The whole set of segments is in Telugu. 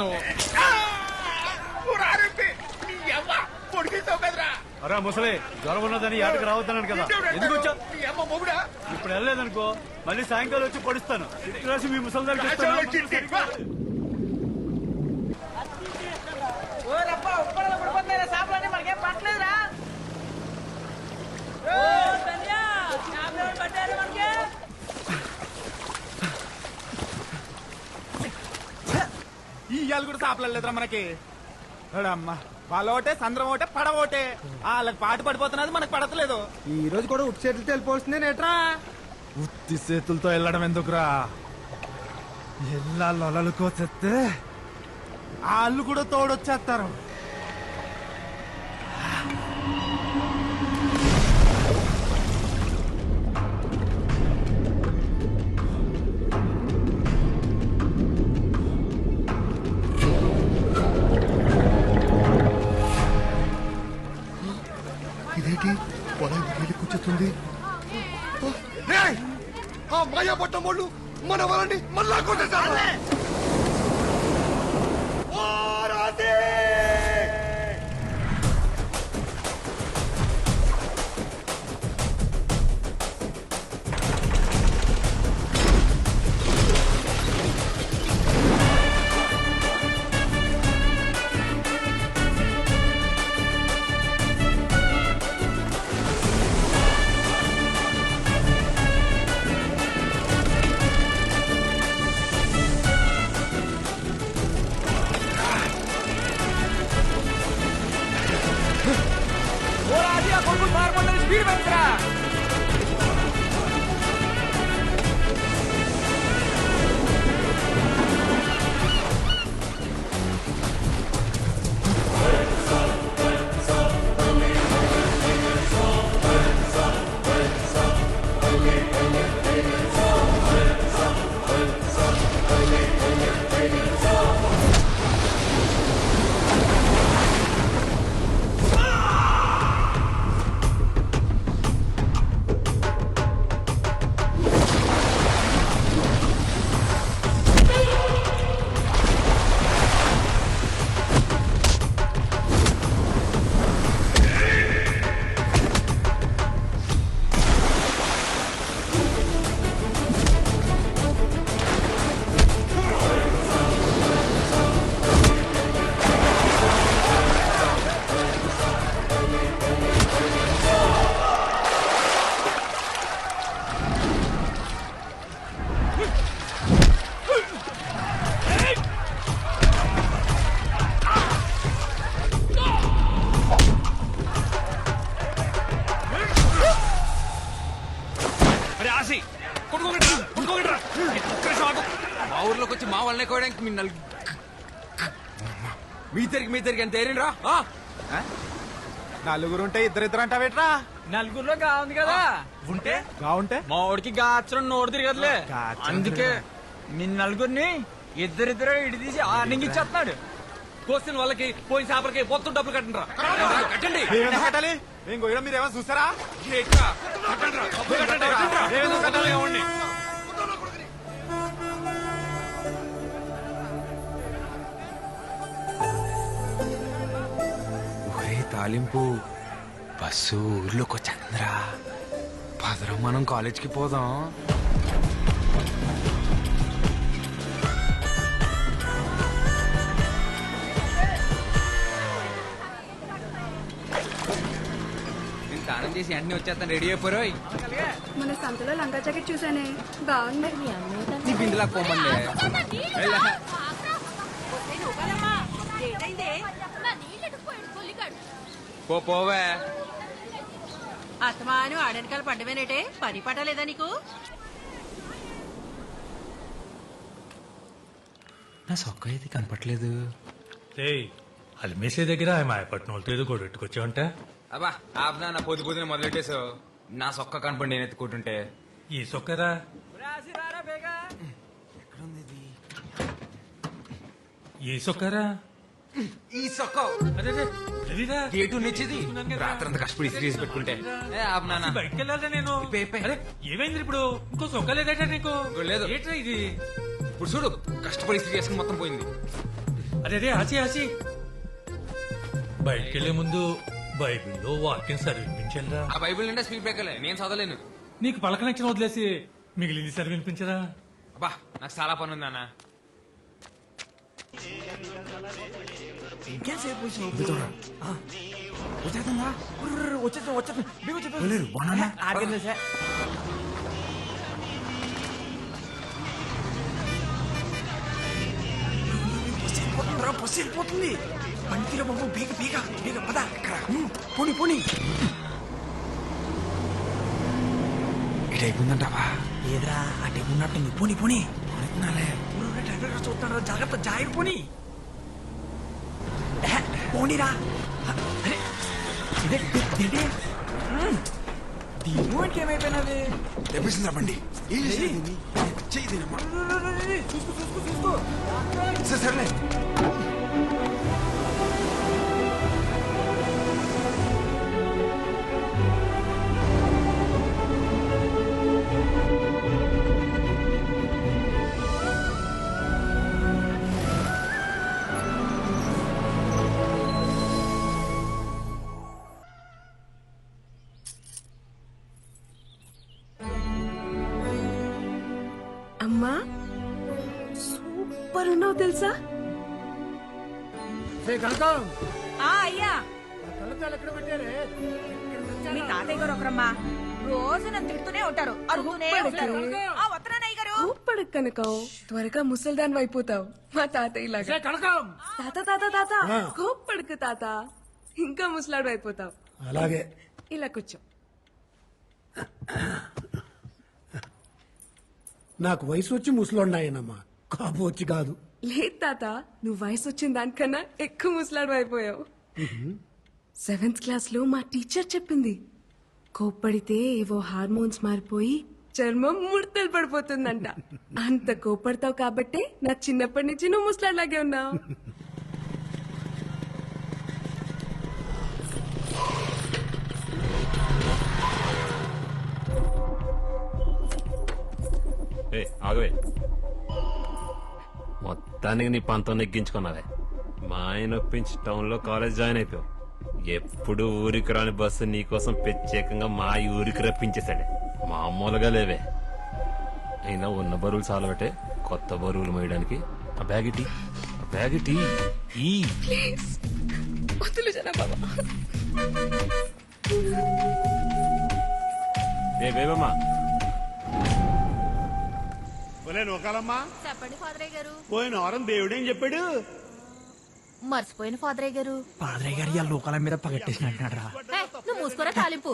చేసినావు అరా ముసలి జ్వరం ఉన్నదని ఏటకి రావద్దన్నాను కదా. ఎందుకు వచ్చా ఇప్పుడు వెళ్ళలేదనుకో మళ్ళీ సాయంకాలం వచ్చి పడుస్తాను. రాసి మీ ముసలి దగ్గర ఇయ్యాలు కూడా సాపలేదురా మనకి. అమ్మా వాళ్ళ ఒకటే సంద్రం ఒకటే పడవ ఒకటే వాళ్ళకి పాటు పడిపోతున్నది మనకు పడతలేదు. ఈ రోజు కూడా ఉట్టి చేతులతో వెళ్ళిపోతుంది నేట్రా? ఉత్తి చేతులతో వెళ్ళడం ఎందుకురా? ఎల్లా లొలలుకో చెత్తే వాళ్ళు కూడా తోడొచ్చేస్తారు. ఆ మాయా పట్టం వాళ్ళు మన వాళ్ళని మళ్ళా కొట్టేశారు. ఓ రాధే! ఓ రాజీ ఆ ఊర్లోకి వచ్చి మా వాళ్ళని కోయడానికి మీ నలుగు మీ తిరిగి మీ తిరిగి ఎంత ఏరినరా నలుగురు ఉంటే ఇద్దరిద్దరు అంటావేట్రా నలుగురిలో గా ఉంది కదా ఉంటే? బాగుంటే మా వాడికి గాచరం నోడు తిరగదులే. అందుకే మీ నలుగురిని ఇద్దరిద్దరు ఇడి తీసి ఆర్నింగ్ ఇచ్చేస్తున్నాడు కోసిన వాళ్ళకి పోయిన చేపలకి మొత్తం డబ్బులు కట్టండి కట్టండి. మేమెందుకు కట్టాలి? మేము గోయడం మీరు ఏమైనా చూసారా? కట్టండిరా, డబ్బులు కట్టండి. మేమెందుకు కట్టాలి? ఏమండి? తాలింపు బస్సు ఊర్లోకి వచ్చేంద్రా పదరం మనం కాలేజ్కి పోదాం. నేను స్నానం చేసి అన్ని వచ్చేస్తాను. రెడీ అయిపోయి మన సంతలో లంగా జాకెట్ చూసానే బాగుంది. నీ బిందులా పోమంది పో పోవే. అత్తమాను ఆడనకాల పడ్డమేనేటే పని పట్టలేదా నీకు? నా సొక్క అయితే కనపట్లేదు ఏయ్ అల్మేసే దగ్గర ఆయన మాయపట్నం వాళ్ళతో ఏదో కొడెట్టుకొచ్చావంట అబ్బా ఆపునా నా పొద్దు పొద్దున మొదలెట్టేసావు నా సొక్క కనపడి నేను ఎత్తుకుంటుంటే. ఈ సొక్కరా? ఈ సొక్కరా? ఈ సొక్క. అదే గేటు నిచ్చేది. రాత్రంతా కష్టపడి ఇస్త్రీ చేసి పెట్టుకుంటే బయటకు వెళ్ళాలా నేను? ఏమైంది ఇప్పుడు? ఇంకో సొక్క లేదట నీకు? లేదు. ఏంట్రా ఇది? ఇప్పుడు చూడు కష్టపడి చేసుకుని మొత్తం పోయింది. అదే అదే ఆచి ఆచి. బయటికి వెళ్ళే ముందు బైబిల్లో వాక్యం చదివించరా ఆ బైబిల్ నిండా స్పీడ్ బ్రేకర్లే నేను చదవలేను. నీకు పలకనచ్చిన వదిలేసి మిగిలింది చదివినిపించరా అబ్బా నాకు చాలా పని ఉంది అన్న వచ్చేస్తుందా? వచ్చేస్తుంది వచ్చేస్తుంది ఆగింది సార్. బస్సు వెళ్ళిపోతుంది. బండిలో బాబు బీగ బీగ బీగ పద పోని పోని. ఇటు అయిపోయిందంటావా? ఏదిరా అటు అయిపోయినట్టుంది. పోని. పోని పోనెత్తున్నాలే డ్రైవర్ గారు చూస్తున్నాడు జాగ్రత్త జాయిర్ పోని. ఎహె, పోనీరా. ఏమైపోయినది? తెప్పిస్తుందా బండి ఏం చేసింది? అమ్మా సూపర్ ఉన్నావు తెలుసా? ఆ అయ్యా. మీ తాతయ్య గారు ఒకరమ్మా. రోజు నన్ను తిడుతూనే ఉంటారు. అరుగుతూనే ఉంటారు ఆ వత్తనానయ్య గారు. ఊపడు కనకం. త్వరగా ముసల్దాన్ అయిపోతావు మా తాతయ్య లాగా. తాత తాత తాత. కోప్పడుకు తాత. ఇంకా ముసలాడు అయిపోతావు అలాగే. ఇలా కూర్చో. నాకు వయసు వచ్చి ముసలున్నాయనమ్మా కాపు వచ్చి కాదు. లేదు తాత నువ్వు వయసు వచ్చిన దానికన్నా ఎక్కువ ముసలాడు అయిపోయావు. సెవెంత్ క్లాస్లో మా టీచర్ చెప్పింది కోప్పడితే ఏవో హార్మోన్స్ మారిపోయి చర్మం ముడతలు పడిపోతుందంట. అంత కోప్పడతావు కాబట్టే నా చిన్నప్పటి నుంచి నువ్వు ముసలాడిలాగే ఉన్నావు. ఏ ఆగవే మొత్తానికి నీ పంతం నెగ్గించుకున్నావే. మా ఆయన ఒప్పించి టౌన్లో కాలేజ్ జాయిన్ అయిపోయావు. ఎప్పుడు ఊరికి రాని బస్సు నీకోసం ప్రత్యేకంగా మా ఊరికి రప్పించేశాడే. మామూలుగా లేవే. అయినా ఉన్న బరువులు చాలబట్టే కొత్త బరువులు మోయడానికి ఆ బ్యాగ్ ఇటీ. ఆ బ్యాగ్ ఇటీ. ఈ. ఏ బేబమ్మా ఒలే నూకాలమ్మా చెప్పండి ఫాదరయ్య గారు. పోయిన వారం దేవుడేం చెప్పాడు? మర్చిపోయిన ఫాదరయ్య గారు. పాదరయ్య గారు ఇవాళ లోకాల మీద పగట్టేసినట్టున్నాడు రా నువ్వు మూసుకోరా తాలింపు.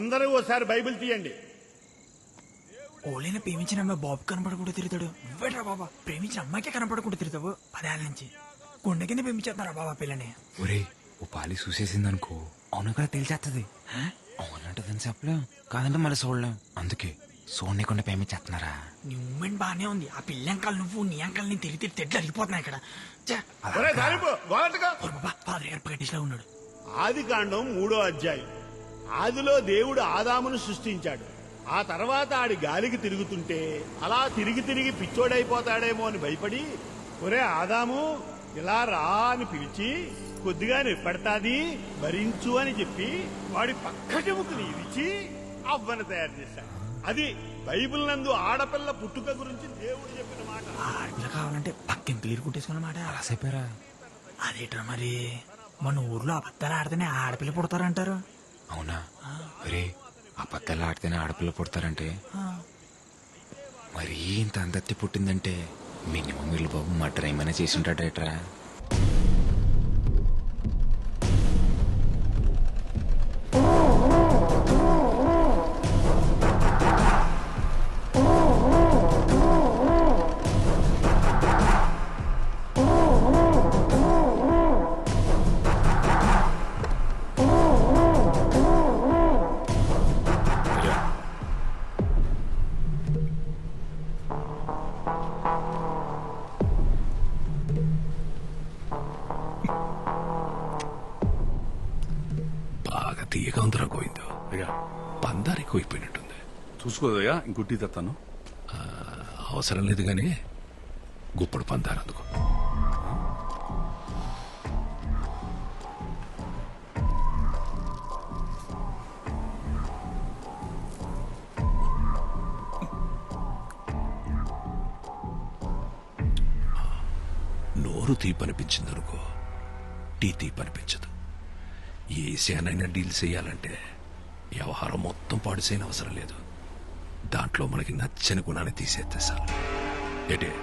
అందరూ ఓసారి బైబిల్ తీయండి. ఓలైన ప్రేమించిన అమ్మాయి బాబు కనపడకుండా తిరుగుతాడు. నువ్వేట్రా బాబా? ప్రేమించిన అమ్మాయికే కనపడకుండా తిరుగుతావు. పదేళ్ళ నుంచి. గుండె కింద పెంపించేస్తున్నారా బాబా పిల్లని? ఒరే ఓ పాలి చూసేసిందనుకో. అవును కూడా తెలిసేస్తుంది అవునంటదని చెప్పలేం. కాదంటే మళ్ళీ చూడలేం. అందుకే చూడకుండా పేమెంట్ చేస్తున్నారా నీ మూమెంట్ బానే ఉంది. ఆ పిల్ల అంకాలు నువ్వు నీ అంకాలు నేను తిరిగి తిరిగి తెడ్లు అరిగిపోతున్నాయి ఇక్కడ. గారు పగట్టేసిలా ఉన్నాడు. ఆది కాండం మూడో అధ్యాయం. ఆదిలో దేవుడు ఆదామును సృష్టించాడు. ఆ తర్వాత ఆడి గాలికి తిరుగుతుంటే అలా తిరిగి తిరిగి పిచ్చోడైపోతాడేమో అని భయపడి ఒరే ఆదాము ఇలా రా అని పిలిచి కొద్దిగా నిప్పడతాది భరించు అని చెప్పి వాడి పక్కటి ముక్కుని ఇరిచి అవ్వను తయారు చేశాడు. అది బైబిల్ నందు ఆడపిల్ల పుట్టుక గురించి దేవుడు చెప్పిన మాట. ఆడపిల్ల కావాలంటే పక్కింటి క్లియర్ కుట్టేసుకున్నమాట అలా చెప్పారా? అదేట్రా మరి? మన ఊర్లో అబద్ధాలు ఆడితేనే ఆడపిల్ల పుడతారంటారు. అవునా? ఒరే అబద్ధాలు ఆడితేనే ఆడపిల్ల పుడతారంటే? మరి ఇంత అందత్తి పుట్టిందంటే మినిమం వీళ్ళు బాబు మటర్ ఏమైనా చేసి ఉంటాడేట్రా? బాగా తీయగా ఉందిరా గోవిందు. అయ్యా. పందారు ఎక్కువైపోయినట్టుంది. చూసుకోదయ్యా ఇంకొట్టి తత్తాను. అవసరం లేదు కానీ గుప్పడు పందారు అందుకో. నోరు తీపనిపించింది అనుకో టీ తీపనిపించదు. ఏ విషయానైనా డీల్ చేయాలంటే వ్యవహారం మొత్తం పాడుసేయని అవసరం లేదు. దాంట్లో మనకి నచ్చని గుణాన్ని తీసేస్తే సార్ ఏటే